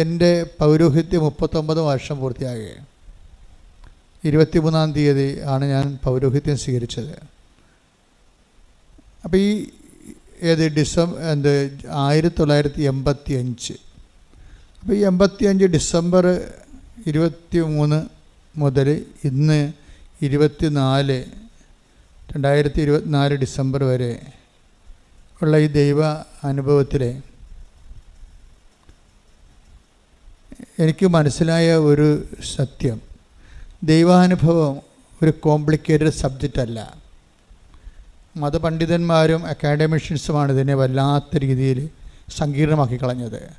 എന്റെ പൗരോഹിത്യം മുപ്പത്തൊമ്പത് വർഷം പൂർത്തിയാകുകയാണ് ഇരുപത്തിമൂന്നാം തീയതി ആണ് ഞാൻ പൗരോഹിത്യം സ്വീകരിച്ചത്. അപ്പോൾ ഈ ഏത് ഡിസംബർ എന്ത് ആയിരത്തി തൊള്ളായിരത്തി എൺപത്തി അഞ്ച് അപ്പോൾ ഈ എൺപത്തി അഞ്ച് ഡിസംബർ ഇരുപത്തി മൂന്ന് മുതൽ ഇന്ന് ഇരുപത്തി നാല് രണ്ടായിരത്തി ഇരുപത്തിനാല് ഡിസംബർ വരെ ഉള്ള ഈ ദൈവ അനുഭവത്തിൽ എനിക്ക് മനസ്സിലായ ഒരു സത്യം. ദൈവാനുഭവം ഒരു കോംപ്ലിക്കേറ്റഡ് സബ്ജക്റ്റ് അല്ല. മതപണ്ഡിതന്മാരും അക്കാഡമിഷ്യൻസുമാണ് ഇതിനെ വല്ലാത്ത രീതിയിൽ സങ്കീർണമാക്കി കളഞ്ഞത്.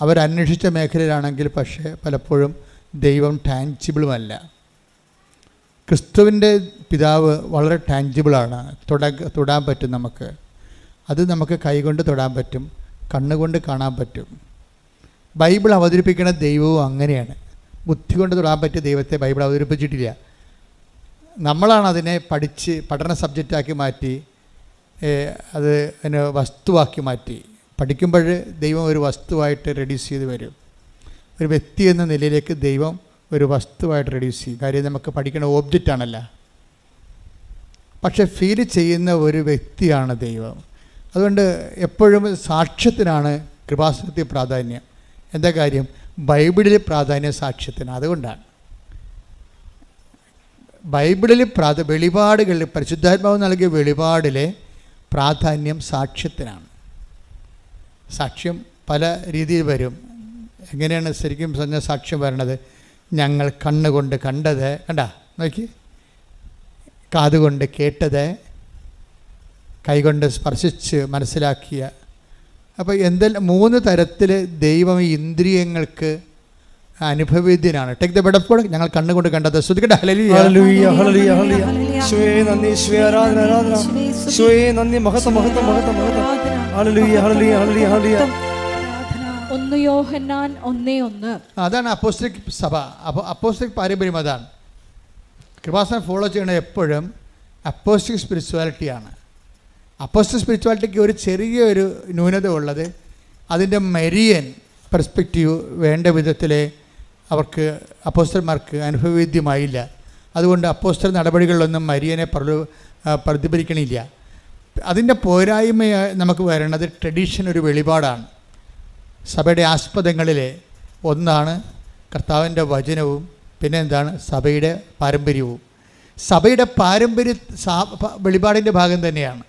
അവരന്വേഷിച്ച മേഖലയിലാണെങ്കിൽ പക്ഷേ പലപ്പോഴും ദൈവം ടാൻജിബിളുമല്ല ക്രിസ്തുവിന്റെ പിതാവ് വളരെ ടാൻജിബിളാണ് തൊട തൊടാൻ പറ്റും നമുക്ക്. അത് നമുക്ക് കൈകൊണ്ട് തൊടാൻ പറ്റും കണ്ണുകൊണ്ട് കാണാൻ പറ്റും. ബൈബിൾ അവതരിപ്പിക്കുന്ന ദൈവവും അങ്ങനെയാണ്. ബുദ്ധി കൊണ്ട് തൊടാൻ പറ്റിയ ദൈവത്തെ ബൈബിൾ അവതരിപ്പിച്ചിട്ടില്ല. നമ്മളാണ് അതിനെ പഠിച്ച് പഠന സബ്ജക്റ്റാക്കി മാറ്റി അത് അതിനെ വസ്തുവാക്കി മാറ്റി. പഠിക്കുമ്പോൾ ദൈവം ഒരു വസ്തുവായിട്ട് റെഡ്യൂസ് ചെയ്ത് വരും. ഒരു വ്യക്തി എന്ന നിലയിലേക്ക് ദൈവം ഒരു വസ്തുവായിട്ട് റെഡ്യൂസ് ചെയ്യും. കാര്യം നമുക്ക് പഠിക്കുന്ന ഓബ്ജക്റ്റ് ആണല്ല. പക്ഷെ ഫീൽ ചെയ്യുന്ന ഒരു വ്യക്തിയാണ് ദൈവം. അതുകൊണ്ട് എപ്പോഴും സാക്ഷ്യത്തിനാണ് കൃപാസനത്തിൽ പ്രാധാന്യം. എന്താ കാര്യം? ബൈബിളിൽ പ്രാധാന്യ സാക്ഷ്യത്തിന്. അതുകൊണ്ടാണ്. ബൈബിളിൽ പ്രാധ വെളിപാടുകളിൽ പരിശുദ്ധാത്മാവ് നൽകിയ വെളിപാടിലെ പ്രാധാന്യം സാക്ഷ്യത്തിനാണ്. സാക്ഷ്യം പല രീതിയിൽ വരും. എങ്ങനെയാണ് ശരിക്കും പറഞ്ഞ സാക്ഷ്യം വരണത്? ഞങ്ങൾ കണ്ണുകൊണ്ട് കണ്ടത് കണ്ട? നോക്കി. കാതുകൊണ്ട് കേട്ടത് കൈകൊണ്ട് സ്പർശിച്ച് മനസ്സിലാക്കിയ അപ്പോൾ എന്തെല്ലാം മൂന്ന് തരത്തിൽ ദൈവം ഈ ഇന്ദ്രിയങ്ങൾക്ക് അനുഭവേദ്യനാണ് ടേക്ക് ദ ബെഡപ്പോൾ ഞങ്ങൾ കണ്ണുകൊണ്ട് കണ്ടത്. ശ്രുതിക്കട്ടെ. Hallelujah hallelujah, hallelujah, hallelujah. ഈശോയെ നന്ദി ശുവേ ആരാധന ആരാധന. ശുവേ നന്ദി മഹത്വ മഹത്വ മഹത്വ മഹത്വ. ഹല്ലേലൂയ ഹല്ലേലൂയ ഹല്ലേലൂയ ഹല്ലേലൂയ ഒന്ന് യോഹന്നാൻ ഒന്നേ ഒന്ന്. അതാണ് അപ്പോസ്റ്റിക് സഭ. അപ്പോൾ അപ്പോസ്റ്റിക് പാരമ്പര്യം അതാണ്. കൃപാസനം ഫോളോ ചെയ്യണത് എപ്പോഴും അപ്പോസ്റ്റിക് സ്പിരിച്വാലിറ്റിയാണ് അപ്പോസ്റ്റിക് സ്പിരിച്വാലിറ്റിക്ക് ഒരു ചെറിയൊരു ന്യൂനത ഉള്ളത് അതിന്റെ മെരിയൻ പെർസ്പെക്റ്റീവ് വേണ്ട വിധത്തിൽ അവർക്ക് അപ്പോസ്റ്റർമാർക്ക് അനുഭവവേദ്യമായില്ല. അതുകൊണ്ട് അപ്പോസ്റ്റർ നടപടികളിലൊന്നും മരിയനെ പ്രതിഫലിക്കണില്ല. അതിന്റെ പോരായ്മ നമുക്ക് വരണത് ട്രഡീഷൻ ഒരു വെളിപാടാണ്. സഭയുടെ ആസ്പദങ്ങളിൽ ഒന്നാണ് കർത്താവിന്റെ വചനവും പിന്നെ എന്താണ് സഭയുടെ പാരമ്പര്യവും. സഭയുടെ പാരമ്പര്യ വെളിപാടിന്റെ ഭാഗം തന്നെയാണ്.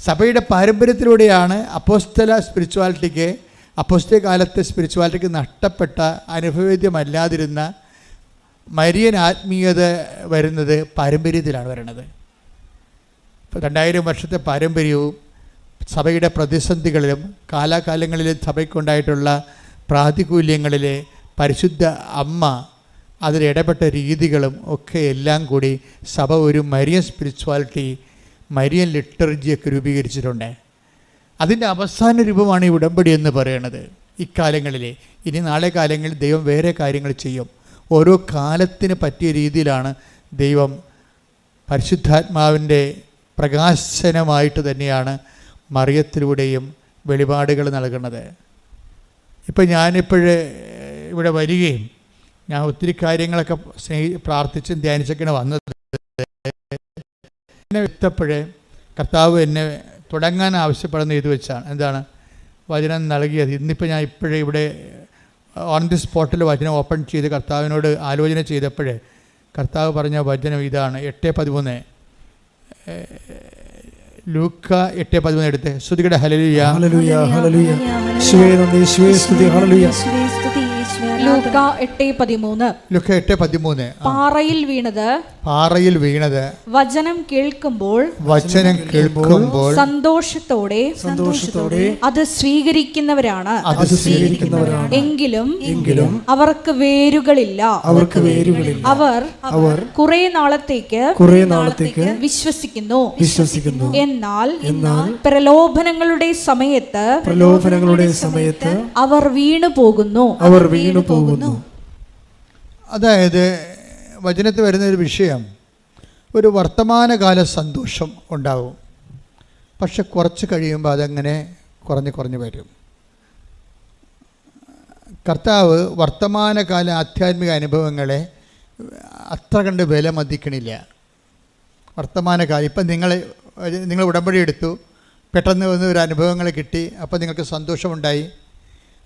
സഭയുടെ പാരമ്പര്യത്തിലൂടെയാണ് അപ്പോസ്തല സ്പിരിച്വാലിറ്റിക്ക് അപ്പോസ്തല കാലത്തെ സ്പിരിച്വാലിറ്റിക്ക് നഷ്ടപ്പെട്ട അനുഭവേദ്യമല്ലാതിരുന്ന മരിയൻ ആത്മീയത വരുന്നത് പാരമ്പര്യത്തിലാണ് വരുന്നത് ഇപ്പോൾ രണ്ടായിരം വർഷത്തെ പാരമ്പര്യവും സഭയുടെ പ്രതിസന്ധികളിലും കാലാകാലങ്ങളിൽ സഭയ്ക്കുണ്ടായിട്ടുള്ള പ്രാതികൂല്യങ്ങളിലെ പരിശുദ്ധ അമ്മ അതിലിടപെട്ട രീതികളും ഒക്കെ എല്ലാം കൂടി സഭ ഒരു മരിയൻ സ്പിരിച്വാലിറ്റി മരിയൻ ലിറ്റർജിയൊക്കെ രൂപീകരിച്ചിട്ടുണ്ട്. അതിന്റെ അവസാന രൂപമാണ് ഈ ഉടമ്പടി എന്ന് പറയുന്നത് ഇക്കാലങ്ങളിൽ ഇനി നാളെ കാലങ്ങളിൽ ദൈവം വേറെ കാര്യങ്ങൾ ചെയ്യും. ഓരോ കാലത്തിന് പറ്റിയ രീതിയിലാണ് ദൈവം പരിശുദ്ധാത്മാവിന്റെ പ്രകാശനമായിട്ട് തന്നെയാണ് മറിയത്തിലൂടെയും വെളിപാടുകൾ നൽകുന്നത്. ഇപ്പം ഞാനിപ്പോഴ് ഇവിടെ വരികയും ഞാൻ ഒത്തിരി കാര്യങ്ങളൊക്കെ സ്നേഹി പ്രാർത്ഥിച്ചും ധ്യാനിച്ചൊക്കെയാണ് വന്നത്. എന്നെ വിത്തപ്പോഴേ കർത്താവ് എന്നെ തുടങ്ങാൻ ആവശ്യപ്പെടുന്ന ഇത് വെച്ചാണ്. എന്താണ്? വചനം നൽകിയത്. ഇന്നിപ്പോൾ ഞാൻ ഇപ്പോഴേ ഇവിടെ ഓൺ ദി സ്പോട്ടിൽ വചനം ഓപ്പൺ ചെയ്ത് കർത്താവിനോട് ആലോചന ചെയ്തപ്പോഴേ കർത്താവ് പറഞ്ഞ വചനം ഇതാണ്. എട്ട് പതിമൂന്ന്. ലൂക്ക എട്ട് പതിമൂന്ന് എടുത്ത്. ശ്രുതികടെ ഹലലുയ ലൂക്ക എട്ട് പതിമൂന്ന്. പാറയിൽ വീണത് പാറയിൽ വീണത്. വചനം കേൾക്കുമ്പോൾ വചനം കേൾക്കുമ്പോൾ സന്തോഷത്തോടെ സന്തോഷത്തോടെ അത് സ്വീകരിക്കുന്നവരാണ്. അത് സ്വീകരിക്കുന്നവരാണ്. എങ്കിലും എങ്കിലും അവർക്ക് വേരുകളില്ല. അവർക്ക് വേരുകളില്ല. അവർ അവർ കുറെ നാളത്തേക്ക് കുറെ നാളത്തേക്ക് വിശ്വസിക്കുന്നു. വിശ്വസിക്കുന്നു. എന്നാൽ എന്നാൽ പ്രലോഭനങ്ങളുടെ സമയത്ത് പ്രലോഭനങ്ങളുടെ സമയത്ത് അവർ വീണു പോകുന്നു അവർ വീണു പോകുന്നു അതായത് വചനത്തിൽ വരുന്ന ഒരു വിഷയം ഒരു വർത്തമാനകാല സന്തോഷം ഉണ്ടാവും. പക്ഷെ കുറച്ച് കഴിയുമ്പോൾ അതങ്ങനെ കുറഞ്ഞ് കുറഞ്ഞ് വരും. കർത്താവ് വർത്തമാനകാല ആധ്യാത്മിക അനുഭവങ്ങളെ അത്ര കണ്ട് വില മതിക്കണില്ല വർത്തമാനകാലം ഇപ്പം നിങ്ങൾ നിങ്ങൾ ഉടമ്പടി എടുത്തു പെട്ടെന്ന് വന്ന് ഒരു അനുഭവങ്ങൾ കിട്ടി അപ്പോൾ നിങ്ങൾക്ക് സന്തോഷമുണ്ടായി.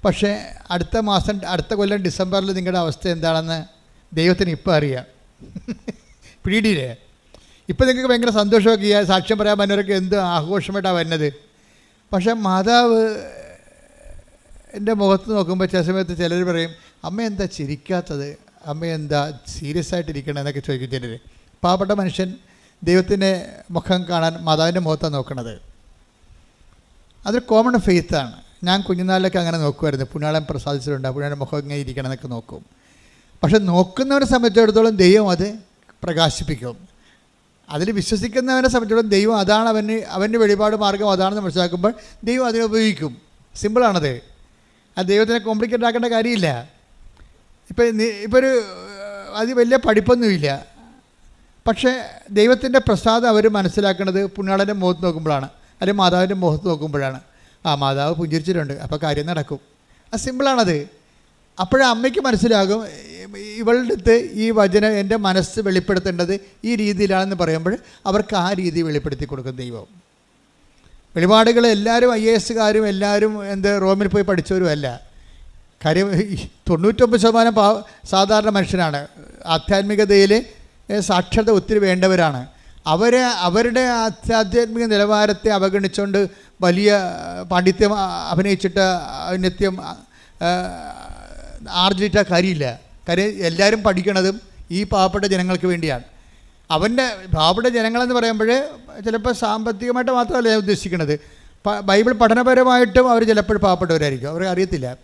പക്ഷേ അടുത്ത മാസം അടുത്ത കൊല്ലം ഡിസംബറിൽ നിങ്ങളുടെ അവസ്ഥ എന്താണെന്ന് ദൈവത്തിന് ഇപ്പം അറിയാം. പിടിയില്ലേ ഇപ്പം നിങ്ങൾക്ക് ഭയങ്കര സന്തോഷമൊക്കെ ചെയ്യാം സാക്ഷ്യം പറയാൻ വന്നവരൊക്കെ എന്ത് ആഘോഷമായിട്ടാണ് വരുന്നത്? പക്ഷേ മാതാവ് എന്റെ മുഖത്ത് നോക്കുമ്പോൾ ചില സമയത്ത് ചിലർ പറയും അമ്മ എന്താ ചിരിക്കാത്തത്? അമ്മ എന്താ സീരിയസ് ആയിട്ടിരിക്കണം? എന്നൊക്കെ ചോദിക്കും ചിലർ. പാവപ്പെട്ട മനുഷ്യൻ ദൈവത്തിന്റെ മുഖം കാണാൻ മാതാവിന്റെ മുഖത്താണ് നോക്കണത്. അതൊരു കോമൺ ഫെയ്ത്താണ് ഞാൻ കുഞ്ഞുനാളിലൊക്കെ അങ്ങനെ നോക്കുമായിരുന്നു. പുണ്യാളം പ്രസാദിച്ചിട്ടുണ്ട്. പുണ്യാളം മുഖം ഇങ്ങനെ ഇരിക്കണം എന്നൊക്കെ നോക്കും. പക്ഷെ നോക്കുന്നവരെ സംബന്ധിച്ചിടത്തോളം ദൈവം അത് പ്രകാശിപ്പിക്കും. അതിൽ വിശ്വസിക്കുന്നവനെ സംബന്ധിച്ചിടത്തോളം ദൈവം അതാണ് അവന് അവന്റെ വെളിപാട് മാർഗം അതാണെന്ന് മനസ്സിലാക്കുമ്പോൾ ദൈവം അതിനെ ഉപയോഗിക്കും. സിമ്പിളാണത്. ആ ദൈവത്തിനെ കോംപ്ലിക്കേറ്റ് ആക്കേണ്ട കാര്യമില്ല. ഇപ്പം ഇപ്പോൾ ഒരു അത് വലിയ പഠിപ്പൊന്നുമില്ല. പക്ഷേ ദൈവത്തിന്റെ പ്രസാദം അവർ മനസ്സിലാക്കുന്നത് പുണ്യാളന്റെ മുഖത്ത് നോക്കുമ്പോഴാണ്. അല്ലെങ്കിൽ മാതാവിന്റെ മുഖത്ത് നോക്കുമ്പോഴാണ്. ആ മാതാവ് പുഞ്ചിരിച്ചിട്ടുണ്ട്. അപ്പോൾ കാര്യം നടക്കും. അത് സിമ്പിളാണത്. അപ്പോഴേ അമ്മയ്ക്ക് മനസ്സിലാകും ഇവളുടെ അടുത്ത് ഈ വചനം എന്റെ മനസ്സ് വെളിപ്പെടുത്തേണ്ടത് ഈ രീതിയിലാണെന്ന് പറയുമ്പോൾ അവർക്ക് ആ രീതി വെളിപ്പെടുത്തി കൊടുക്കും ദൈവം. വെളിപാടുകൾ എല്ലാവരും ഐ എ എസ്സുകാരും എല്ലാവരും എന്ത് റോമിൽ പോയി പഠിച്ചവരും അല്ല. കാര്യം തൊണ്ണൂറ്റൊമ്പത് ശതമാനം പാ സാധാരണ മനുഷ്യനാണ് ആധ്യാത്മികതയിൽ സാക്ഷരത ഒത്തിരി വേണ്ടവരാണ്. അവരെ അവരുടെ ആധ്യാത്മിക നിലവാരത്തെ അവഗണിച്ചുകൊണ്ട് വലിയ പാണ്ഡിത്യം അഭിനയിച്ചിട്ട് നിത്യം ആർജിച്ച കാര്യമില്ല. കാര്യം എല്ലാവരും പഠിക്കണതും ഈ പാവപ്പെട്ട ജനങ്ങൾക്ക് വേണ്ടിയാണ്. അവന്റെ പാവപ്പെട്ട ജനങ്ങളെന്ന് പറയുമ്പോൾ ചിലപ്പോൾ സാമ്പത്തികമായിട്ട് മാത്രമല്ല ഞാൻ ഉദ്ദേശിക്കുന്നത്. ബൈബിൾ പഠനപരമായിട്ടും അവർ ചിലപ്പോൾ പാവപ്പെട്ടവരായിരിക്കും. അവർ അറിയത്തില്ല.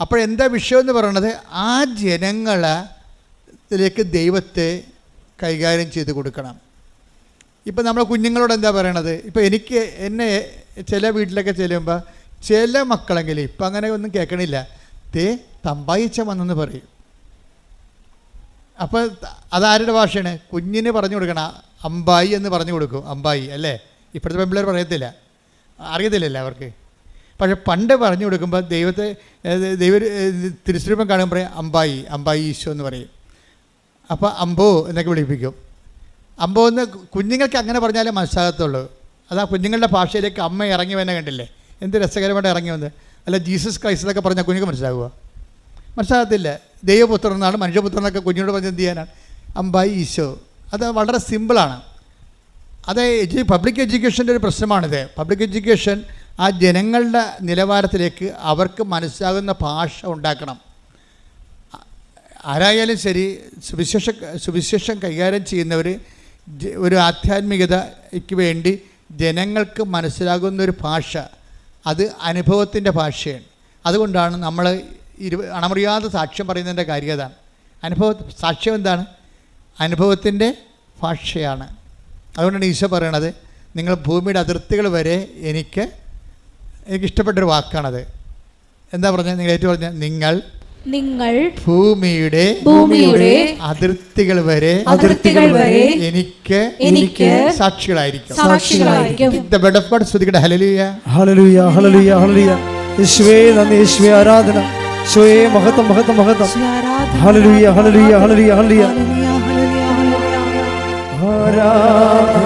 അപ്പോൾ എന്താ വിഷയം എന്ന് പറയുന്നത്? ആ ജനങ്ങളിലേക്ക് ദൈവത്തെ കൈകാര്യം ചെയ്ത് കൊടുക്കണം. ഇപ്പം നമ്മളെ കുഞ്ഞുങ്ങളോട് എന്താ പറയണത്? ഇപ്പോൾ എനിക്ക് എന്നെ ചില വീട്ടിലൊക്കെ ചെല്ലുമ്പോൾ ചില മക്കളെങ്കിലും ഇപ്പം അങ്ങനെ ഒന്നും കേൾക്കണില്ല. തേ തമ്പായിച്ച വന്നെന്ന് പറയും. അപ്പോൾ അതാരുടെ ഭാഷയാണ്? കുഞ്ഞിന് പറഞ്ഞു കൊടുക്കണം. അമ്പായി എന്ന് പറഞ്ഞു കൊടുക്കും. അമ്പായി അല്ലേ? ഇപ്പോഴത്തെ പെൺപിള്ളേർ പറയത്തില്ല. അറിയത്തില്ലല്ലോ അവർക്ക്. പക്ഷെ പണ്ട് പറഞ്ഞു കൊടുക്കുമ്പോൾ ദൈവത്തെ ദൈവ തിരുസ്വരൂപം കാണുമ്പോൾ പറയും അമ്പായി അമ്പായി ഈശോ എന്ന് പറയും. അപ്പോൾ അമ്പോ എന്നൊക്കെ വിളിപ്പിക്കും. അമ്പോ എന്ന് കുഞ്ഞുങ്ങൾക്ക് അങ്ങനെ പറഞ്ഞാലേ മനസ്സിലാകത്തുള്ളൂ. അതാ കുഞ്ഞുങ്ങളുടെ ഭാഷയിലേക്ക് അമ്മ ഇറങ്ങി വന്നെ കണ്ടില്ലേ? എന്ത് രസകരമായിട്ട് ഇറങ്ങി വന്ന്. അല്ല ജീസസ് ക്രൈസ്റ്റ് എന്നൊക്കെ പറഞ്ഞാൽ കുഞ്ഞുങ്ങൾക്ക് മനസ്സിലാകുക മനസ്സിലാകത്തില്ല. ദൈവപുത്രൻ എന്നാണ് മനുഷ്യപുത്രൻ എന്നൊക്കെ കുഞ്ഞിനോട് പറഞ്ഞ് എന്ത് ചെയ്യാനാണ്? അമ്പായി ഈശോ. അത് വളരെ സിമ്പിളാണ് അത് എജു പബ്ലിക് എഡ്യൂക്കേഷന്റെ ഒരു പ്രശ്നമാണിത്. പബ്ലിക് എഡ്യൂക്കേഷൻ ആ ജനങ്ങളുടെ നിലവാരത്തിലേക്ക് അവർക്ക് മനസ്സിലാകുന്ന ഭാഷ ഉണ്ടാക്കണം. ആരായാലും ശരി സുവിശേഷ സുവിശേഷം കൈകാര്യം ചെയ്യുന്നവർ ഒരു ആധ്യാത്മികതയ്ക്ക് വേണ്ടി ജനങ്ങൾക്ക് മനസ്സിലാകുന്ന ഒരു ഭാഷ. അത് അനുഭവത്തിന്റെ ഭാഷയാണ്. അതുകൊണ്ടാണ് നമ്മൾ ഇരു അണമറിയാതെ സാക്ഷ്യം പറയുന്നതിന്റെ കാര്യം അതാണ്. അനുഭവ സാക്ഷ്യം എന്താണ്? അനുഭവത്തിന്റെ ഭാഷയാണ്. അതുകൊണ്ടാണ് ഈശോ പറയണത് നിങ്ങൾ ഭൂമിയുടെ അതിർത്തികൾ വരെ എനിക്ക് എനിക്ക് ഇഷ്ടപ്പെട്ടൊരു വാക്കാണത്. എന്താ പറഞ്ഞത്? നിങ്ങൾ ഏറ്റവും പറഞ്ഞത് നിങ്ങൾ നിങ്ങൾ ഭൂമിയുടെ ഭൂമിയുടെ അതിർത്തികൾ വരെ അതിർത്തികൾ വരെ എനിക്ക് എനിക്ക് സാക്ഷികളായിരിക്കും. സാക്ഷികളായിരിക്കും. ദ ബെഡ് ഓഫ് ഗോഡ് ശ്രുതിക്കട്ടെ ഹലലിയ ഹല്ലേലൂയ ഹല്ലേലൂയ ഹല്ലേലൂയ യേശുവേ നന്ദി യേശുവേ ആരാധന. യേശുവേ മഹത്വം മഹത്വം മഹത്വം. ഹല്ലേലൂയ ഹല്ലേലൂയ ഹല്ലേലൂയ ഹല്ലേലൂയ ആരാധന.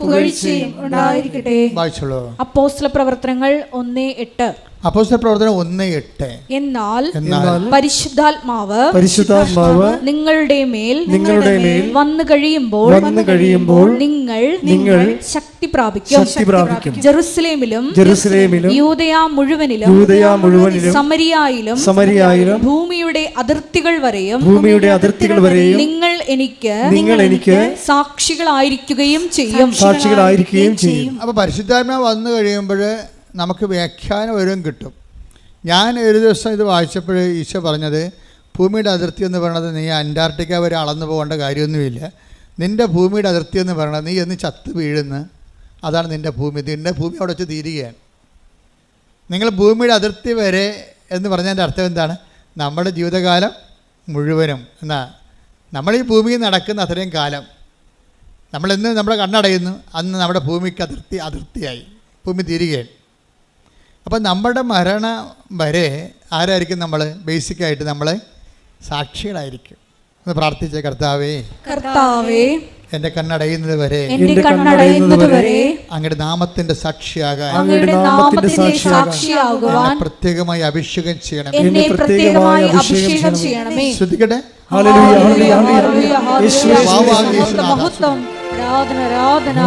പുകഴ്ചയും ഉണ്ടായിരിക്കട്ടെ. വായിച്ചോളൂ. അപ്പോസ്തല പ്രവർത്തനങ്ങൾ ഒന്ന് എട്ട്. അപ്പോസ്തല പ്രവർത്തനം ഒന്ന് എട്ട്. എന്നാൽ പരിശുദ്ധാത്മാവ് പരിശുദ്ധാത്മാവ് നിങ്ങളുടെ മേൽ നിങ്ങളുടെ മേൽ വന്നു കഴിയുമ്പോൾ വന്നു കഴിയുമ്പോൾ നിങ്ങൾ നിങ്ങൾ ശക്തി പ്രാപിക്കും. ശക്തി പ്രാപിക്കും. ജെറുസലേമിലും ജെറുസലേമിലും യൂതയ മുഴുവനിലും യൂദയ മുഴുവനിലും സമരിയായിലും സമരിയായിലും ഭൂമിയുടെ അതിർത്തികൾ വരെയും ഭൂമിയുടെ അതിർത്തികൾ വരെയും നിങ്ങൾ എനിക്ക് നിങ്ങൾ എനിക്ക് സാക്ഷികളായിരിക്കുകയും ചെയ്യും. സാക്ഷികളായിരിക്കുകയും ചെയ്യും. അപ്പോൾ പരിശുദ്ധാത്മ വന്നു കഴിയുമ്പോൾ നമുക്ക് വ്യാഖ്യാനം വരും കിട്ടും. ഞാൻ ഒരു ദിവസം ഇത് വായിച്ചപ്പോൾ ഈശോ പറഞ്ഞത് ഭൂമിയുടെ അതിർത്തി എന്ന് പറയുന്നത് നീ അന്റാർട്ടിക്ക വരെ അളന്നു പോകേണ്ട കാര്യമൊന്നുമില്ല. നിന്റെ ഭൂമിയുടെ അതിർത്തി എന്ന് പറയുന്നത് നീ എന്ന് ചത്ത് വീഴുന്ന. അതാണ് നിന്റെ ഭൂമി. നിന്റെ ഭൂമി അവിടെ വെച്ച് തീരുകയാണ്. നിങ്ങൾ ഭൂമിയുടെ അതിർത്തി വരെ എന്ന് പറഞ്ഞതിന്റെ അർത്ഥം എന്താണ്? നമ്മുടെ ജീവിതകാലം മുഴുവനും എന്നാ നമ്മൾ ഈ ഭൂമിയിൽ നടക്കുന്ന അത്രയും കാലം നമ്മളെന്ന് നമ്മുടെ കണ്ണടയുന്നു. അന്ന് നമ്മുടെ ഭൂമിക്ക് അതിർത്തി അതിർത്തിയായി. ഭൂമി തീരുകയാണ്. അപ്പം നമ്മുടെ മരണം വരെ ആരായിരിക്കും നമ്മൾ ബേസിക്കായിട്ട് നമ്മൾ സാക്ഷികളായിരിക്കും. ഒന്ന് പ്രാർത്ഥിച്ച കർത്താവേ. കർത്താവേ എന്റെ കണ്ണടയുന്നത് വരെ എന്റെ കണ്ണടയുന്നത് വരെ അങ്ങയുടെ നാമത്തിന്റെ സാക്ഷിയാകാൻ അങ്ങയുടെ നാമത്തിന്റെ സാക്ഷിയാകുവാൻ പ്രത്യേകമായി അഭിഷേകം ചെയ്യണം എന്നെ പ്രത്യേകമായി അഭിഷേകം ചെയ്യണമേ. ശ്രദ്ധിക്കട്ടെ? ഹല്ലേലൂയ ഹല്ലേലൂയ യേശുവേ മഹത്വം. ആരാധന ആരാധന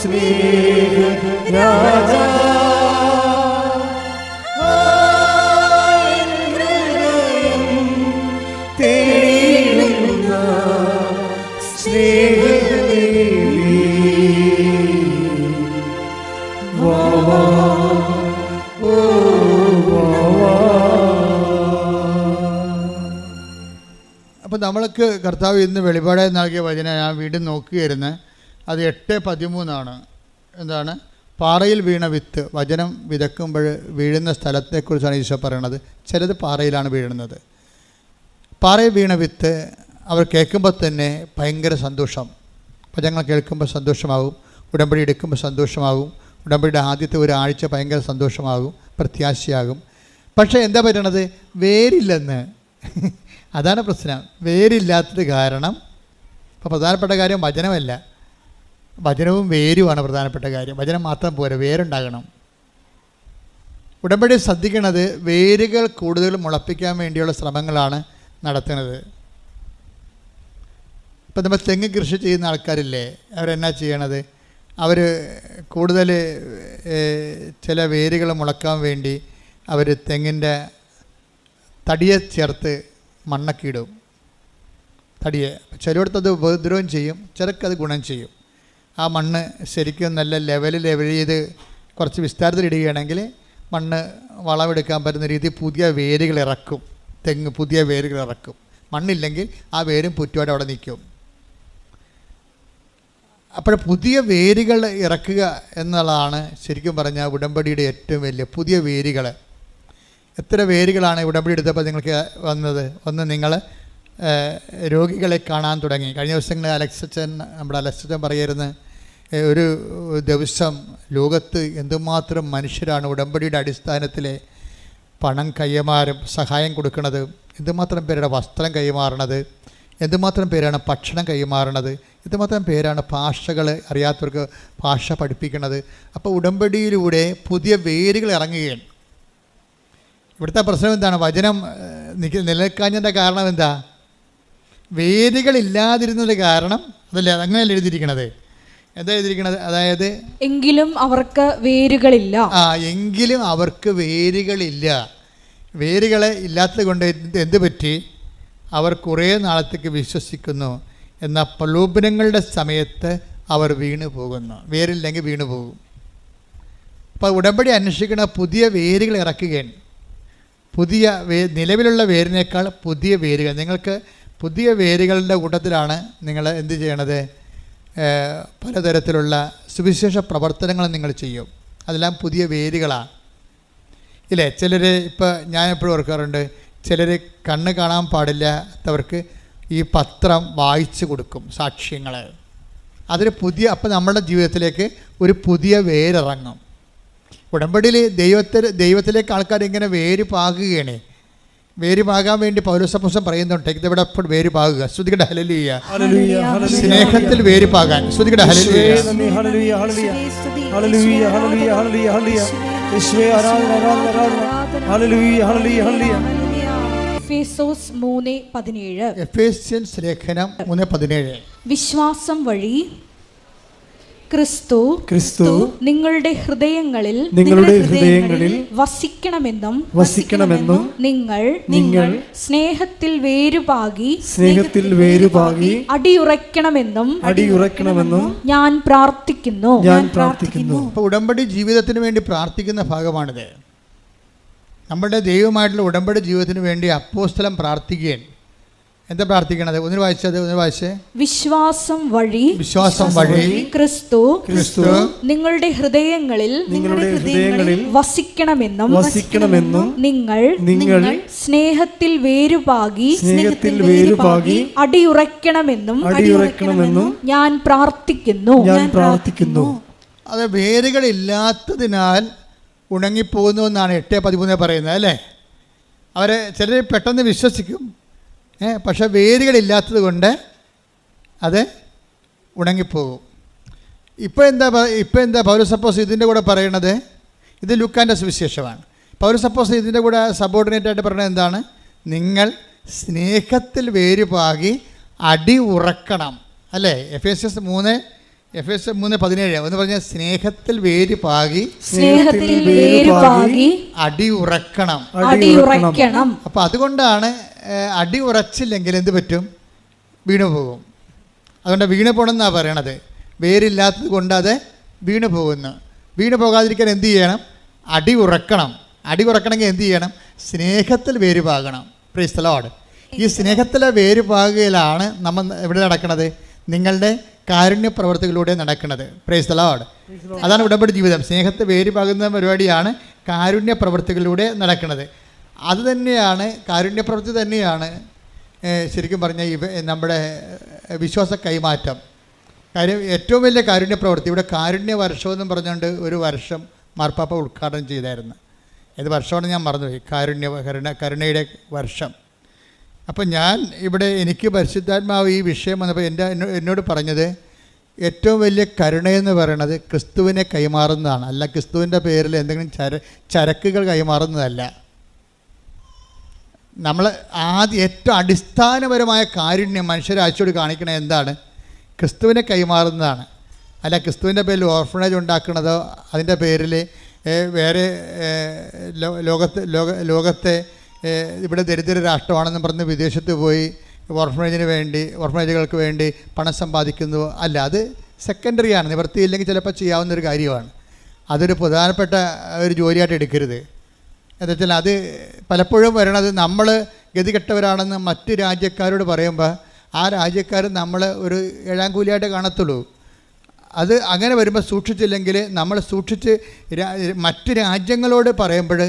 സ്നേഹ രാജാ. അപ്പോൾ നമ്മൾക്ക് കർത്താവ് ഇന്ന് വെളിപാടായി നൽകിയ വചന ഞാൻ വീണ്ടും നോക്കുകയായിരുന്നു. അത് എട്ട് പതിമൂന്നാണ്. എന്താണ്? പാറയിൽ വീണ വിത്ത്. വചനം വിതക്കുമ്പോൾ വീഴുന്ന സ്ഥലത്തെക്കുറിച്ചാണ് ഈശോ പറയണത്. ചിലത് പാറയിലാണ് വീഴുന്നത്. പാറയിൽ വീണ വിത്ത് അവർ കേൾക്കുമ്പോൾ തന്നെ ഭയങ്കര സന്തോഷം. വചനങ്ങൾ കേൾക്കുമ്പോൾ സന്തോഷമാകും. ഉടമ്പടി എടുക്കുമ്പോൾ സന്തോഷമാകും. ഉടമ്പടിയുടെ ആദ്യത്തെ ഒരാഴ്ച ഭയങ്കര സന്തോഷമാകും. പ്രത്യാശയാകും. പക്ഷേ എന്താ പറ്റണത്? വേരില്ലെന്ന്. അതാണ് പ്രശ്നം. വേരില്ലാത്തത് കാരണം ഇപ്പോൾ പ്രധാനപ്പെട്ട കാര്യം വചനമല്ല. വചനവും വേരുമാണ് പ്രധാനപ്പെട്ട കാര്യം. വചനം മാത്രം പോരാ വേരുണ്ടാകണം. ഉടമ്പടി ശ്രദ്ധിക്കുന്നത് വേരുകൾ കൂടുതൽ മുളപ്പിക്കാൻ വേണ്ടിയുള്ള ശ്രമങ്ങളാണ് നടത്തുന്നത്. ഇപ്പം നമ്മൾ തെങ്ങ് കൃഷി ചെയ്യുന്ന ആൾക്കാരില്ലേ അവരെന്നാ ചെയ്യണത്? അവർ കൂടുതൽ ചില വേരുകൾ മുളക്കാൻ വേണ്ടി അവർ തെങ്ങിന്റെ തടിയെ ചേർത്ത് മണ്ണൊക്കെ ഇടും. തടിയെ. ചിലയിടത്തത് ഉപദ്രവം ചെയ്യും ചിലക്കത് ഗുണം ചെയ്യും. ആ മണ്ണ് ശരിക്കും നല്ല ലെവലിൽ ലെവൽ ചെയ്ത് കുറച്ച് വിസ്താരത്തിൽ ഇടുകയാണെങ്കിൽ മണ്ണ് വളമെടുക്കാൻ പറ്റുന്ന രീതിയിൽ പുതിയ വേരുകൾ ഇറക്കും. തെങ്ങ് പുതിയ വേരുകൾ ഇറക്കും. മണ്ണില്ലെങ്കിൽ ആ വേരും പുറ്റുമായിട്ട് അവിടെ നിൽക്കും. അപ്പോൾ പുതിയ വേരുകൾ ഇറക്കുക എന്നുള്ളതാണ് ശരിക്കും പറഞ്ഞാൽ ഉടമ്പടിയുടെ ഏറ്റവും വലിയ പുതിയ വേരുകൾ. എത്ര പേരുകളാണ് ഉടമ്പടി എടുത്തപ്പോൾ നിങ്ങൾക്ക് വന്നത്? ഒന്ന് നിങ്ങൾ രോഗികളെ കാണാൻ തുടങ്ങി. കഴിഞ്ഞ ദിവസങ്ങളിൽ അലക്സച്ചൻ നമ്മുടെ അലക്സച്ചൻ പറയുന്നത് ഒരു ദിവസം ലോകത്ത് എന്തുമാത്രം മനുഷ്യരാണ് ഉടമ്പടിയുടെ അടിസ്ഥാനത്തിൽ പണം കൈമാറും സഹായം കൊടുക്കുന്നത്? എന്തുമാത്രം പേരുടെ വസ്ത്രം കൈമാറണത്? എന്തുമാത്രം പേരാണ് ഭക്ഷണം കൈമാറണത്? എന്തുമാത്രം പേരാണ് ഭാഷകൾ അറിയാത്തവർക്ക് ഭാഷ പഠിപ്പിക്കുന്നത് അപ്പോൾ ഉടമ്പടിയിലൂടെ പുതിയ വേരുകൾ ഇറങ്ങുകയാണ്. ഇവിടുത്തെ പ്രശ്നം എന്താണ്? വചനം നിലക്കാഞ്ഞതിന്റെ കാരണം എന്താ? വേദികളില്ലാതിരുന്നത് കാരണം അതല്ലേ? അങ്ങനെയല്ല എഴുതിയിരിക്കണത്? എന്താ എഴുതിയിരിക്കണത്? അതായത് എങ്കിലും അവർക്ക് വേരുകളില്ല. ആ എങ്കിലും അവർക്ക് വേരുകളില്ല. വേരുകളെ ഇല്ലാത്തത് കൊണ്ട് എന്ത് എന്ത് പറ്റി? അവർ കുറേ നാളത്തേക്ക് വിശ്വസിക്കുന്നു. എന്നാൽ പ്രലോഭനങ്ങളുടെ സമയത്ത് അവർ വീണു പോകുന്നു. വേരില്ലെങ്കിൽ വീണു പോകും. അപ്പോൾ ഉടമ്പടി അന്വേഷിക്കുന്ന പുതിയ വേരുകൾ ഇറക്കുകയാണ്. പുതിയ വേ നിലവിലുള്ള വേരിനേക്കാൾ പുതിയ വേരുകൾ. നിങ്ങൾക്ക് പുതിയ വേരുകളുടെ കൂട്ടത്തിലാണ് നിങ്ങൾ എന്ത് ചെയ്യണത്? പലതരത്തിലുള്ള സുവിശേഷ പ്രവർത്തനങ്ങൾ നിങ്ങൾ ചെയ്യും. അതെല്ലാം പുതിയ വേരുകളാണ് ഇല്ലേ? ചിലർ ഇപ്പോൾ ഞാൻ എപ്പോഴും ഓർക്കാറുണ്ട് ചിലർ കണ്ണ് കാണാൻ പാടില്ലാത്തവർക്ക് ഈ പത്രം വായിച്ചു കൊടുക്കും സാക്ഷ്യങ്ങൾ അതൊരു പുതിയ അപ്പം നമ്മുടെ ജീവിതത്തിലേക്ക് ഒരു പുതിയ വേരിറങ്ങും. ഉടമ്പടിയിൽ ദൈവത്തിൽ ദൈവത്തിലേക്ക് ആൾക്കാർ ഇങ്ങനെ വേര് പാകുകയാണ് വേര് പാകാൻ വേണ്ടി പൗരസപുസം പറയുന്നുണ്ട് ഇവിടെ എപ്പോഴും വേര് പാകുക ശ്രുതികട ഹലലിയ ഹല്ലേലൂയ സ്നേഹത്തിൽ വേര് പാകാൻ ശ്രുതികട ഹലലി ഹലലിയ വിശ്വാസം വഴി ക്രിസ്തു ക്രിസ്തു നിങ്ങളുടെ ഹൃദയങ്ങളിൽ നിങ്ങളുടെ ഹൃദയങ്ങളിൽ വസിക്കണമെന്നും വസിക്കണമെന്നും നിങ്ങൾ നിങ്ങൾ സ്നേഹത്തിൽ വേരുപാകി സ്നേഹത്തിൽ വേരുപാകി അടിയുറയ്ക്കണമെന്നും അടിയുറയ്ക്കണമെന്നും ഞാൻ പ്രാർത്ഥിക്കുന്നു. ഞാൻ പ്രാർത്ഥിക്കുന്നു. അപ്പോൾ ഉടമ്പടി ജീവിതത്തിന് വേണ്ടി പ്രാർത്ഥിക്കുന്ന ഭാഗമാണിത്. നമ്മുടെ ദൈവമായിട്ടുള്ള ഉടമ്പടി ജീവിതത്തിന് വേണ്ടി അപ്പോസ്തലം പ്രാർത്ഥിക്കുകയാണ്. എന്താ പ്രാർത്ഥിക്കണത്? ഒന്ന് വായിച്ചത്? ഒന്ന് വായിച്ചേ? വിശ്വാസം വഴി വിശ്വാസം വഴി ക്രിസ്തു ക്രിസ്തു നിങ്ങളുടെ ഹൃദയങ്ങളിൽ നിങ്ങളുടെ ഹൃദയങ്ങളിൽ വസിക്കണമെന്നും വസിക്കണമെന്നും നിങ്ങൾ നിങ്ങൾ സ്നേഹത്തിൽ വേരുപാകി സ്നേഹത്തിൽ വേരുപാകി അടിയുറയ്ക്കണമെന്നും അടിയുറയ്ക്കണമെന്നും ഞാൻ പ്രാർത്ഥിക്കുന്നു. ഞാൻ പ്രാർത്ഥിക്കുന്നു. അത് വേരുകളില്ലാത്തതിനാൽ ഉണങ്ങിപ്പോകുന്നു എന്നാണ് എട്ട് പതിമൂന്ന് പറയുന്നത് അല്ലേ? അവരെ ചിലർ പെട്ടെന്ന് വിശ്വസിക്കും. പക്ഷെ വേരുകളില്ലാത്തത് കൊണ്ട് അത് ഉണങ്ങിപ്പോകും. ഇപ്പോൾ എന്താ ഇപ്പോൾ എന്താ പൗരസപ്പോസ് ഇതിന്റെ കൂടെ പറയണത്? ഇത് ലുക്കാന്റെ സുവിശേഷമാണ്. പൗരസപ്പോസ് ഇതിന്റെ കൂടെ സബോർഡിനേറ്റ് ആയിട്ട് പറയുന്നത് എന്താണ്? നിങ്ങൾ സ്നേഹത്തിൽ വേര് പാകി അടി ഉറക്കണം. അല്ലേ? എഫ് എസ് എസ് മൂന്ന് എഫ് എസ് മൂന്ന് പതിനേഴ്. എന്ന് പറഞ്ഞാൽ സ്നേഹത്തിൽ വേര് പാകി സ്നേഹത്തിൽ വേരുപാകി അടി ഉറക്കണം. അടിയുറയ്ക്കണം അപ്പോൾ അതുകൊണ്ടാണ് ഏഹ്, അടി ഉറച്ചില്ലെങ്കിൽ എന്ത് പറ്റും? വീണു പോകും. അതുകൊണ്ട് വീണു പോകണമെന്നാണ് പറയണത്. വേരില്ലാത്തത് കൊണ്ട് അത് വീണു പോകുന്നു. വീണു പോകാതിരിക്കാൻ എന്ത് ചെയ്യണം? അടി ഉറക്കണം. അടി ഉറക്കണമെങ്കിൽ എന്ത് ചെയ്യണം? സ്നേഹത്തിൽ വേര് പാകണം. പ്രീസ്തലോട് ഈ സ്നേഹത്തിലെ വേര് പാകുകയിലാണ് നമ്മൾ ഇവിടെ നടക്കുന്നത്. നിങ്ങളുടെ കാരുണ്യ പ്രവർത്തികളിലൂടെ നടക്കുന്നത്. പ്രേസ്തലോട് അതാണ് ഉടമ്പടി ജീവിതം. സ്നേഹത്തെ വേര് പാകുന്ന പരിപാടിയാണ് കാരുണ്യ പ്രവർത്തികളിലൂടെ നടക്കുന്നത്. അത് തന്നെയാണ് കാരുണ്യപ്രവൃത്തി തന്നെയാണ് ശരിക്കും പറഞ്ഞാൽ ഇവ നമ്മുടെ വിശ്വാസ കൈമാറ്റം. കാര്യം ഏറ്റവും വലിയ കാരുണ്യപ്രവൃത്തി ഇവിടെ കാരുണ്യ വർഷം പറഞ്ഞുകൊണ്ട് ഒരു വർഷം മാർപ്പാപ്പ ഉദ്ഘാടനം ചെയ്തായിരുന്നു. ഏത് വർഷമാണ് ഞാൻ മറന്നുപോയി? കാരുണ്യ കരുണ കരുണയുടെ വർഷം. അപ്പോൾ ഞാൻ ഇവിടെ എനിക്ക് പരിശുദ്ധാത്മാവ് ഈ വിഷയം വന്നപ്പോൾ എന്റെ എന്നോട് പറഞ്ഞത് ഏറ്റവും വലിയ കരുണയെന്ന് പറയുന്നത് ക്രിസ്തുവിനെ കൈമാറുന്നതാണ്. അല്ല ക്രിസ്തുവിന്റെ പേരിൽ എന്തെങ്കിലും ചര ചരക്കുകൾ കൈമാറുന്നതല്ല. നമ്മൾ ആദ്യം ഏറ്റവും അടിസ്ഥാനപരമായ കാരുണ്യം മനുഷ്യരാഴ്ചയോട് കാണിക്കണത് എന്താണ്? ക്രിസ്തുവിനെ കൈമാറുന്നതാണ്. അല്ല ക്രിസ്തുവിന്റെ പേരിൽ ഓർഫണേജ് ഉണ്ടാക്കുന്നതോ അതിന്റെ പേരിൽ വേറെ ലോകത്തെ ലോക ലോകത്തെ ഇവിടെ ദരിദ്ര രാഷ്ട്രമാണെന്ന് പറഞ്ഞ് വിദേശത്ത് പോയി ഓർഫണേജിന് വേണ്ടി ഓർഫണേജുകൾക്ക് വേണ്ടി പണം സമ്പാദിക്കുന്നു. അല്ല അത് സെക്കൻഡറിയാണ് നിവൃത്തിയില്ലെങ്കിൽ ചിലപ്പോൾ ചെയ്യാവുന്ന ഒരു കാര്യമാണ്. അതൊരു പ്രധാനപ്പെട്ട ഒരു ജോലിയായിട്ട് എടുക്കരുത്. എന്താ വെച്ചാൽ അത് പലപ്പോഴും വരണത് നമ്മൾ ഗതികെട്ടവരാണെന്ന് മറ്റ് രാജ്യക്കാരോട് പറയുമ്പോൾ ആ രാജ്യക്കാർ നമ്മൾ ഒരു ഏഴാം കൂലിയായിട്ട് കാണത്തുള്ളൂ. അത് അങ്ങനെ വരുമ്പോൾ സൂക്ഷിച്ചില്ലെങ്കിൽ നമ്മൾ സൂക്ഷിച്ച് മറ്റ് രാജ്യങ്ങളോട് പറയുമ്പോൾ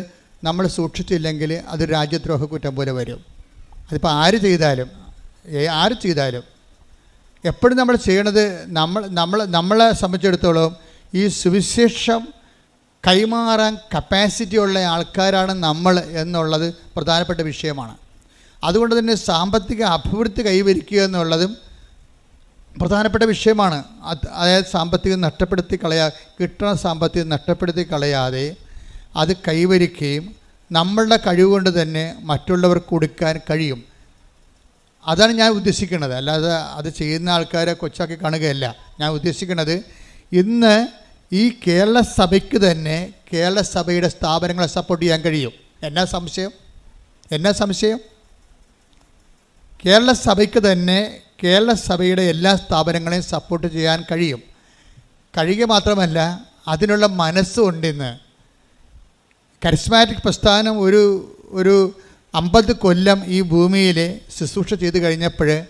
നമ്മൾ സൂക്ഷിച്ചില്ലെങ്കിൽ അത് രാജ്യദ്രോഹ കുറ്റം പോലെ വരും. അതിപ്പോൾ ആര് ചെയ്താലും ആര് ചെയ്താലും എപ്പോഴും നമ്മൾ ചെയ്യണത് നമ്മൾ നമ്മൾ നമ്മളെ സംബന്ധിച്ചിടത്തോളം ഈ സുവിശേഷം കൈമാറാൻ കപ്പാസിറ്റി ഉള്ള ആൾക്കാരാണ് നമ്മൾ എന്നുള്ളത് പ്രധാനപ്പെട്ട വിഷയമാണ്. അതുകൊണ്ട് തന്നെ സാമ്പത്തിക അഭിവൃദ്ധി കൈവരിക്കുക എന്നുള്ളതും പ്രധാനപ്പെട്ട വിഷയമാണ്. അതായത് സാമ്പത്തികം നഷ്ടപ്പെടുത്തി കളയാ കിട്ടുന്ന സാമ്പത്തികം നഷ്ടപ്പെടുത്തി കളയാതെ അത് കൈവരിക്കുകയും നമ്മളുടെ കഴിവ് കൊണ്ട് തന്നെ മറ്റുള്ളവർക്ക് കൊടുക്കാൻ കഴിയും. അതാണ് ഞാൻ ഉദ്ദേശിക്കുന്നത്. അല്ലാതെ അത് ചെയ്യുന്ന ആൾക്കാരെ കൊച്ചാക്കി കാണുകയല്ല. ഞാൻ ഉദ്ദേശിക്കുന്നത് ഇന്ന് ഈ കേരള സഭയ്ക്ക് തന്നെ കേരള സഭയുടെ സ്ഥാപനങ്ങളെ സപ്പോർട്ട് ചെയ്യാൻ കഴിയും. എന്നാ സംശയം? എന്നാ സംശയം? കേരള സഭയ്ക്ക് തന്നെ കേരള സഭയുടെ എല്ലാ സ്ഥാപനങ്ങളെയും സപ്പോർട്ട് ചെയ്യാൻ കഴിയും. കഴിയുക മാത്രമല്ല അതിനുള്ള മനസ്സും ഉണ്ടെന്ന്. കരിസ്മാറ്റിക് പ്രസ്ഥാനം ഒരു ഒരു അമ്പത് കൊല്ലം ഈ ഭൂമിയിൽ ശുശ്രൂഷ ചെയ്ത് കഴിഞ്ഞപ്പോൾ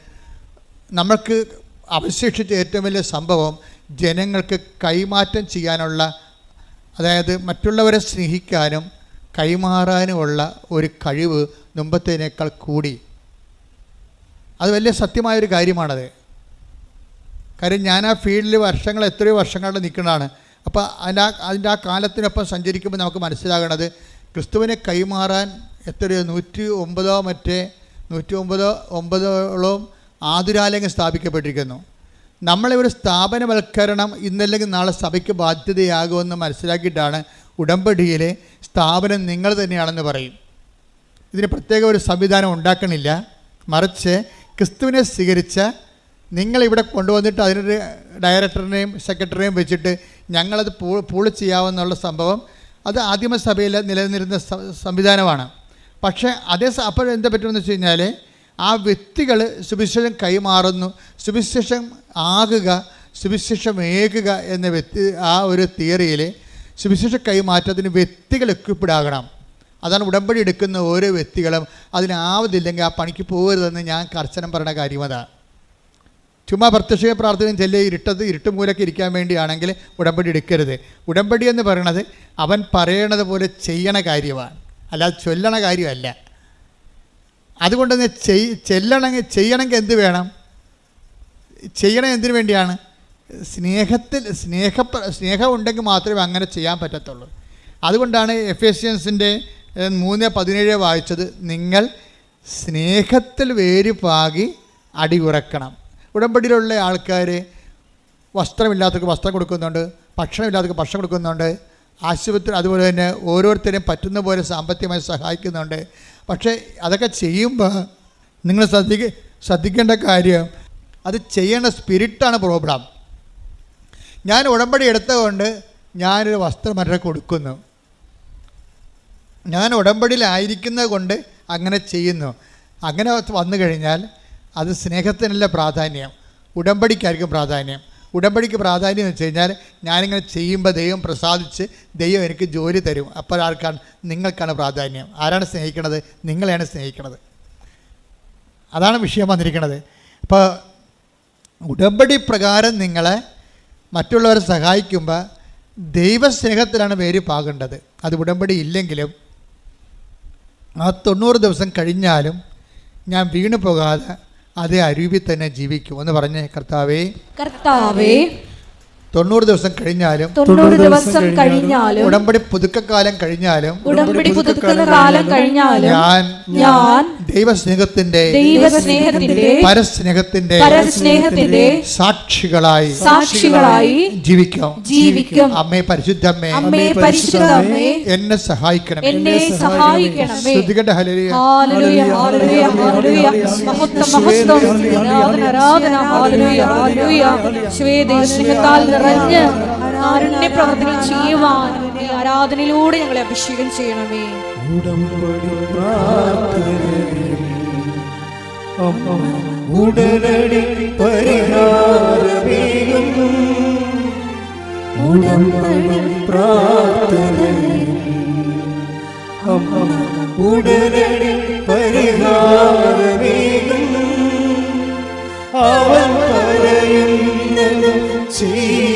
നമുക്ക് അവശേഷിച്ച ഏറ്റവും വലിയ സംഭവം ജനങ്ങൾക്ക് കൈമാറ്റം ചെയ്യാനുള്ള അതായത് മറ്റുള്ളവരെ സ്നേഹിക്കാനും കൈമാറാനുമുള്ള ഒരു കഴിവ് മുമ്പത്തേനേക്കാൾ കൂടി. അത് വലിയ സത്യമായൊരു കാര്യമാണത്. കാര്യം ഞാൻ ആ ഫീൽഡിൽ വർഷങ്ങൾ എത്രയോ വർഷങ്ങളുടെ നിൽക്കുന്നതാണ്. അപ്പോൾ അതിന്റെ ആ അതിന്റെ ആ കാലത്തിനൊപ്പം സഞ്ചരിക്കുമ്പോൾ നമുക്ക് മനസ്സിലാകണത് ക്രിസ്തുവിനെ കൈമാറാൻ എത്രയോ നൂറ്റി ഒമ്പതോ മറ്റേ നൂറ്റി ഒമ്പതോ ഒമ്പതോളം ആതുരാലയങ്ങൾ സ്ഥാപിക്കപ്പെട്ടിരിക്കുന്നു. നമ്മളെ ഒരു സ്ഥാപനവൽക്കരണം ഇന്നല്ലെങ്കിൽ നാളെ സഭയ്ക്ക് ബാധ്യതയാകുമെന്ന് മനസ്സിലാക്കിയിട്ടാണ് ഉടമ്പടിയിലെ സ്ഥാപനം നിങ്ങൾ തന്നെയാണെന്ന് പറയും. ഇതിന് പ്രത്യേക ഒരു സംവിധാനം ഉണ്ടാക്കണില്ല. മറിച്ച് ക്രിസ്തുവിനെ സ്വീകരിച്ച നിങ്ങളിവിടെ കൊണ്ടുവന്നിട്ട് അതിനൊരു ഡയറക്ടറിനെയും സെക്രട്ടറിയെയും വെച്ചിട്ട് ഞങ്ങളത് പൂ പൂൾ ചെയ്യാമെന്നുള്ള സംഭവം അത് ആദിമസഭയിൽ നിലനിന്നിരുന്ന സംവിധാനമാണ്. പക്ഷേ അതേ അപ്പോൾ എന്താ പറ്റുമെന്ന് വെച്ച് കഴിഞ്ഞാൽ ആ വ്യക്തികൾ സുവിശേഷം കൈമാറുന്നു. സുവിശേഷം ആകുക സുവിശേഷം ഏകുക എന്ന വ്യക്തി ആ ഒരു തിയറിയിൽ സുവിശേഷ കൈമാറ്റത്തിന് വ്യക്തികൾ ആകണം അതാണ് ഉടമ്പടി എടുക്കുന്ന ഓരോ വ്യക്തികളും. അതിനാവതില്ലെങ്കിൽ ആ പണിക്ക് പോകരുതെന്ന് ഞാൻ കർശനം പറയുന്ന കാര്യം അതാണ് ചുമ്മാ പ്രത്യക്ഷ പ്രാർത്ഥന ചെല്ല് ഇരുട്ടത് ഇരുട്ട് മൂലൊക്കെ ഇരിക്കാൻ വേണ്ടിയാണെങ്കിൽ ഉടമ്പടി എടുക്കരുത്. ഉടമ്പടി എന്ന് പറയണത് അവൻ പറയണത് പോലെ ചെയ്യണ കാര്യമാണ്. അല്ലാതെ ചൊല്ലണ കാര്യമല്ല. അതുകൊണ്ട് തന്നെ ചെയ് ചെല്ലണമെങ്കിൽ ചെയ്യണമെങ്കിൽ എന്ത് വേണം? ചെയ്യണം എന്തിനു വേണ്ടിയാണ്? സ്നേഹത്തിൽ സ്നേഹ സ്നേഹം ഉണ്ടെങ്കിൽ മാത്രമേ അങ്ങനെ ചെയ്യാൻ പറ്റത്തുള്ളൂ. അതുകൊണ്ടാണ് എഫ് എസ് സിയൻസിന്റെ മൂന്ന് പതിനേഴ് വായിച്ചത്. നിങ്ങൾ സ്നേഹത്തിൽ വേര് പാകി അടിയുറക്കണം ഉടമ്പടിയിലുള്ള ആൾക്കാർ വസ്ത്രമില്ലാത്തവർക്ക് വസ്ത്രം കൊടുക്കുന്നുണ്ട് ഭക്ഷണമില്ലാത്തവർക്ക് ഭക്ഷണം കൊടുക്കുന്നുണ്ട് ആശുപത്രി അതുപോലെ തന്നെ ഓരോരുത്തരെയും പറ്റുന്ന പോലെ സാമ്പത്തികമായി സഹായിക്കുന്നുണ്ട്. പക്ഷേ അതൊക്കെ ചെയ്യുമ്പോൾ നിങ്ങൾ ശ്രദ്ധിക്ക ശ്രദ്ധിക്കേണ്ട കാര്യം അത് ചെയ്യേണ്ട സ്പിരിറ്റാണ് പ്രോബ്ലം ഞാൻ ഉടമ്പടി എടുത്തതുകൊണ്ട് ഞാനൊരു വസ്ത്രം മറ്റേ കൊടുക്കുന്നു. ഞാൻ ഉടമ്പടിയിലായിരിക്കുന്നത് കൊണ്ട് അങ്ങനെ ചെയ്യുന്നു. അങ്ങനെ വന്നു കഴിഞ്ഞാൽ അത് സ്നേഹത്തിനല്ല പ്രാധാന്യം. ഉടമ്പടിക്കായിരിക്കും പ്രാധാന്യം. ഉടമ്പടിക്ക് പ്രാധാന്യം എന്ന് വെച്ച് കഴിഞ്ഞാൽ ഞാനിങ്ങനെ ചെയ്യുമ്പോൾ ദൈവം പ്രസാദിച്ച് ദൈവം എനിക്ക് ജോലി തരും. അപ്പോൾ ആർക്കാണ്? നിങ്ങൾക്കാണ് പ്രാധാന്യം. ആരാണ് സ്നേഹിക്കണത്? നിങ്ങളെയാണ് സ്നേഹിക്കണത്. അതാണ് വിഷയം വന്നിരിക്കുന്നത് അപ്പോൾ ഉടമ്പടി പ്രകാരം നിങ്ങളെ മറ്റുള്ളവരെ സഹായിക്കുമ്പോൾ ദൈവസ്നേഹത്തിലാണ് പേര് പാകേണ്ടത്. അത് ഉടമ്പടി ഇല്ലെങ്കിലും ആ തൊണ്ണൂറ് ദിവസം കഴിഞ്ഞാലും ഞാൻ വീണു പോകാതെ അതേ അരൂപിൽ തന്നെ ജീവിക്കൂ എന്ന് പറഞ്ഞേ കർത്താവേ. കർത്താവേ തൊണ്ണൂറ് ദിവസം കഴിഞ്ഞാലും തൊണ്ണൂറ് ദിവസം കഴിഞ്ഞാലും ഉടമ്പടി പുതുക്കക്കാലം കഴിഞ്ഞാലും ഉടമ്പടി പുതുക്കുന്ന കാലം കഴിഞ്ഞാലും ഞാൻ ഞാൻ ദൈവസ്നേഹത്തിന്റെ ദൈവസ്നേഹത്തിന്റെ പരസ്നേഹത്തിന്റെ പരസ്നേഹത്തിന്റെ സാക്ഷികളായി സാക്ഷികളായി ജീവിക്കും. ജീവിക്കും. അമ്മേ പരിശുദ്ധമ്മേ അമ്മേ പരിശുദ്ധ അമ്മേ എന്നെ സഹായിക്കണം എന്നെ സഹായിക്കണം ശ്രുതികട്ടെ ഹല്ലേലൂയ. Hallelujah hallelujah. ഹാലലുയ. മഹത്വം മഹത്വം. ആരാധന ആരാധന ഹല്ലേലൂയ. ഹാലലുയ ശ്വേതസ്നേഹത്താൽ നിറഞ്ഞ് കാരുണ്യ പ്രവർത്തികൾ ചെയ്യുവാൻ ഈ ആരാധനയിലൂടെ ഞങ്ങളെ അഭിഷേകം ചെയ്യണമേ. ഉടനടി പരിഹാരമേകും അവൻ പറയുന്നത് ചെയ്തിടും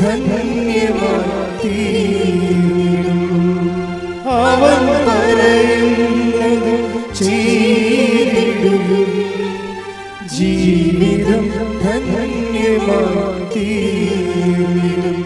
ധന്യമായി അവൻ പറയുന്നത് ചെയ്തിടും ജീവിതം ധന്യമായി തീരും.